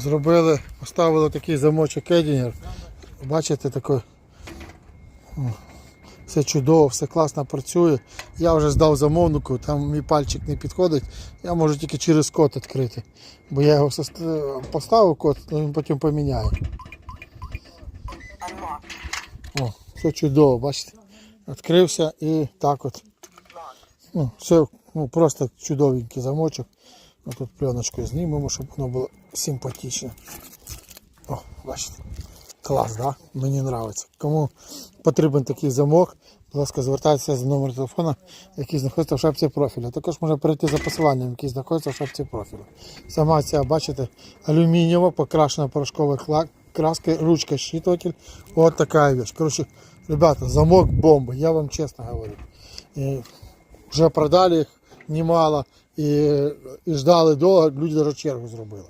Зробили, поставили такий замочок Едінер. Бачите, такий. Все чудово, все класно працює. Я вже здав замовнику, там мій пальчик не підходить. Я можу тільки через код відкрити. Бо я його поставив код, він потім поміняє. О, все чудово, бачите? Відкрився і так от. Ну, все ну, просто чудовенький замочок. Ми тут пленочку знімемо, щоб воно було симпатично. О, бачите. Клас, да? Мені подобається. Кому потрібен такий замок, будь ласка, звертайтеся за номер телефона, який знаходиться в шапці профілю. Також можна перейти за посиланням, який знаходиться в шапці профілю. Сама ця, бачите, алюмінієва, покрашена порошковою краской, ручка, щитователь. Вот такая вещь. Короче, ребята, замок бомба, я вам честно говорю. И вже продали їх немало і, і ждали довго, люди даже чергу зробили.